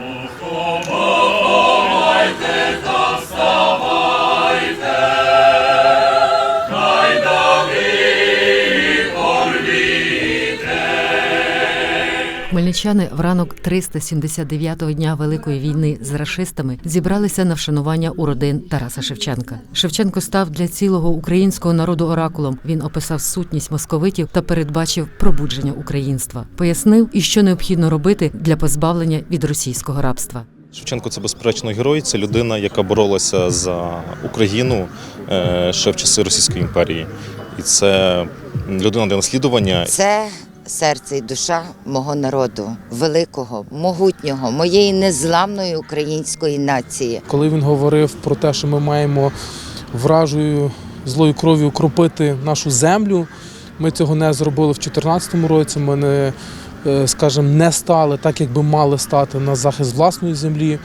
Oh. Хмельничани в ранок 379-го дня Великої війни з рашистами зібралися на вшанування у родин Тараса Шевченка. Шевченко став для цілого українського народу оракулом. Він описав сутність московитів та передбачив пробудження українства. Пояснив, і що необхідно робити для позбавлення від російського рабства. Шевченко це безперечно герой. Це людина, яка боролася за Україну е, ще в часи Російської імперії. І це людина для наслідування. Це серце і душа мого народу, великого, могутнього, моєї незламної української нації. Коли він говорив про те, що ми маємо вражою злою кров'ю кропити нашу землю, ми цього не зробили в 2014 році. Ми не, е, скажімо, не стали так, як би мали стати на захист власної землі.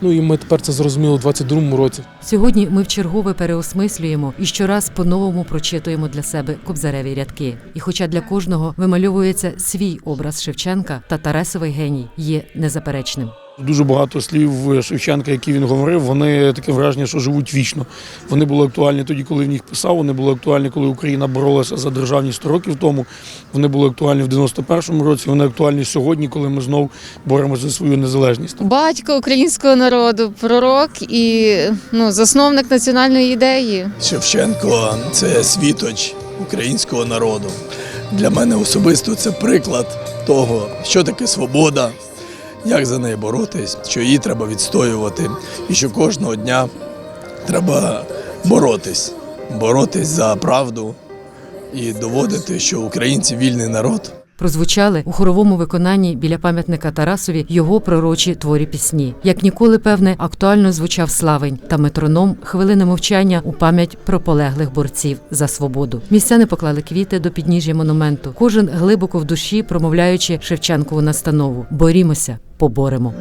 Ну і ми тепер це зрозуміли у 2022 році. Сьогодні ми вчергове переосмислюємо і щораз по-новому прочитуємо для себе кобзареві рядки. І хоча для кожного вимальовується свій образ Шевченка, та Тарасовий геній є незаперечним. Дуже багато слів Шевченка, які він говорив, вони таке враження, що живуть вічно. Вони були актуальні тоді, коли він їх писав. Вони були актуальні, коли Україна боролася за державність 100 років тому. Вони були актуальні в 91-му році. Вони актуальні сьогодні, коли ми знов боремося за свою незалежність. Батько українського народу, пророк і ну, засновник національної ідеї. Шевченко це світоч українського народу. Для мене особисто це приклад того, що таке свобода, як за неї боротись, що її треба відстоювати, і що кожного дня треба боротись, боротись за правду і доводити, що українці вільний народ. Прозвучали у хоровому виконанні біля пам'ятника Тарасові його пророчі творі пісні. Як ніколи, певне, актуально звучав славень та метроном хвилини мовчання у пам'ять про полеглих борців за свободу. Містяни поклали квіти до підніжжя монументу. Кожен глибоко в душі промовляючи Шевченкову настанову: борімося, поборемо.